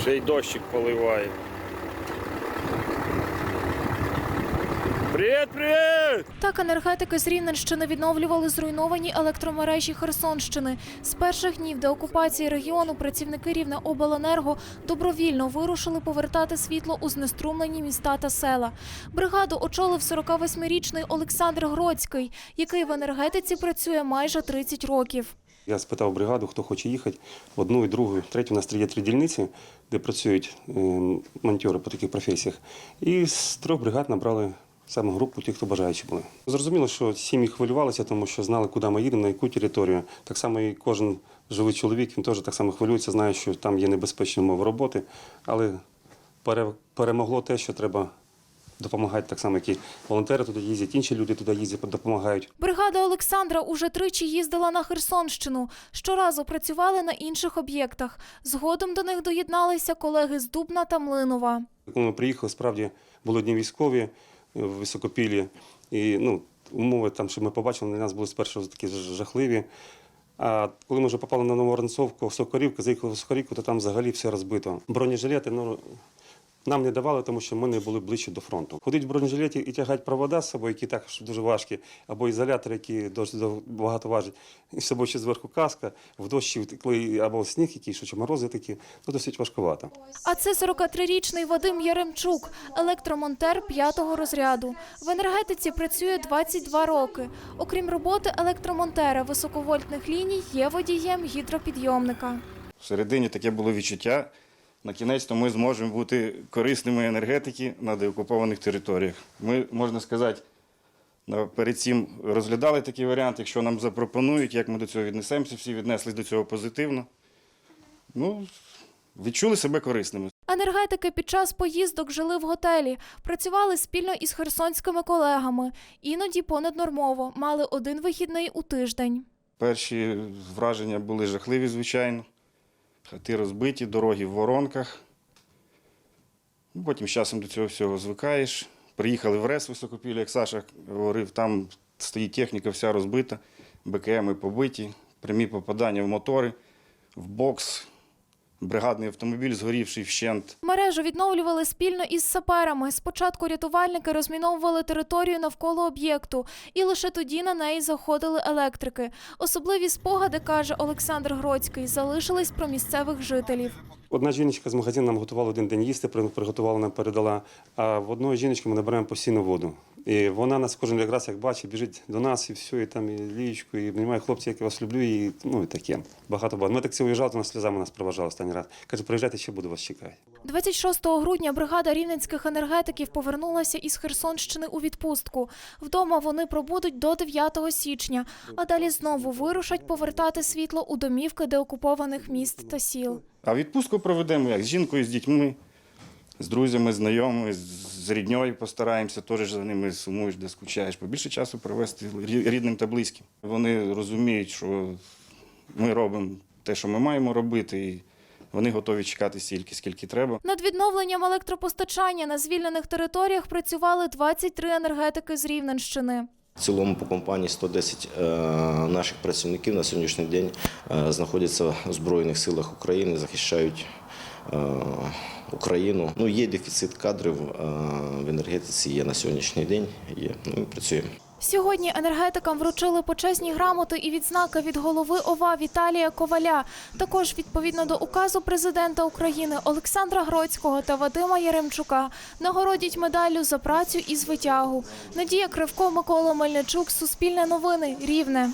Ще й дощик поливає. Привіт, привіт! Так енергетики з Рівненщини відновлювали зруйновані електромережі Херсонщини. З перших днів деокупації регіону працівники Рівнеобленерго добровільно вирушили повертати світло у знеструмлені міста та села. Бригаду очолив 48-річний Олександр Гроцький, який в енергетиці працює майже 30 років. Я спитав бригаду, хто хоче їхати. Одну і другу, третю. У нас є три дільниці, де працюють е, монтери по таких професіях. І з трьох бригад набрали саме групу тих, хто бажаючі були. Зрозуміло, що сім'ї хвилювалися, тому що знали, куди ми їдемо, на яку територію. Так само і кожен живий чоловік, він теж так само хвилюється, знає, що там є небезпечні умови роботи. Але перемогло те, що треба допомагати так само, як і волонтери туди їздять, інші люди туди їздять, допомагають. Бригада Олександра уже тричі їздила на Херсонщину. Щоразу працювали на інших об'єктах. Згодом до них доєдналися колеги з Дубна та Млинова. Коли ми приїхали, справді були дні військові е, в високопілі. І ну, умови, там, що ми побачили, для нас були спершу такі жахливі. А коли ми вже попали на Новоронцовку, Сокорівку, заїхали в Сокорівку, то там взагалі все розбито. Бронежилети ну, нам не давали, тому що ми не були ближче до фронту. Ходить в бронежилеті і тягати провода з собою, які також дуже важкі, або ізолятори, які дуже багато важать. І з собою ще зверху каска, в дощі коли або сніг якийсь, що чи морози такі, ну досить важкувато. А це 43-річний Вадим Яремчук, електромонтер п'ятого розряду. В енергетиці працює 22 роки. Окрім роботи електромонтера високовольтних ліній, є водієм гідропідйомника. Всередині таке було відчуття. На кінець то ми зможемо бути корисними енергетики на деокупованих територіях. Ми, можна сказати, перед цим розглядали такий варіант, якщо нам запропонують, як ми до цього віднесемося, всі віднеслись до цього позитивно. Ну, відчули себе корисними. Енергетики під час поїздок жили в готелі, працювали спільно із херсонськими колегами, іноді понаднормово, мали один вихідний у тиждень. Перші враження були жахливі, звичайно. Хати розбиті, дороги в воронках. Ну, Потім з часом до цього всього звикаєш. Приїхали в РЕС високопілля, як Саша говорив, там стоїть техніка вся розбита, БКМи побиті, прямі попадання в мотори, в бокс, бригадний автомобіль згорівший вщент. Мережу відновлювали спільно із саперами. Спочатку рятувальники розміновували територію навколо об'єкту, і лише тоді на неї заходили електрики. Особливі спогади, каже Олександр Гроцький, залишились про місцевих жителів. Одна жіночка з магазину нам готувала один день їсти, при- приготувала нам передала. А в одної жіночки ми набираємо постійно воду. І вона нас кожен якраз як бачить, біжить до нас і все, і там і лічку, і немає хлопці, як я вас люблю, і ну і таке. Багато багато. Ми так це уїжджали, то нас сльозами нас проважали останній раз. Каже, приїжджайте, ще буду вас чекати. 26 грудня бригада рівненських енергетиків повернулася із Херсонщини у відпустку. Вдома вони пробудуть до 9 січня, а далі знову вирушать повертати світло у домівки деокупованих міст та сіл. А відпустку проведемо як з жінкою, з дітьми, з друзями, знайомими, з рідньою постараємося, теж за ними сумуєш, де скучаєш. Побільше часу провести рідним та близьким. Вони розуміють, що ми робимо те, що ми маємо робити, і вони готові чекати стільки, скільки треба. Над відновленням електропостачання на звільнених територіях працювали 23 енергетики з Рівненщини. В цілому по компанії 110 е, наших працівників на сьогоднішній день е, знаходяться в Збройних силах України, захищають Україну. Ну, є дефіцит кадрів е, в енергетиці, є на сьогоднішній день, є. Ну, ми працюємо. Сьогодні енергетикам вручили почесні грамоти і відзнаки від голови ОВА Віталія Коваля. Також відповідно до указу президента України Олександра Гроцького та Вадима Яремчука нагородять медаллю за працю і звитягу. Надія Кривко, Микола Мельничук, Суспільне новини, Рівне.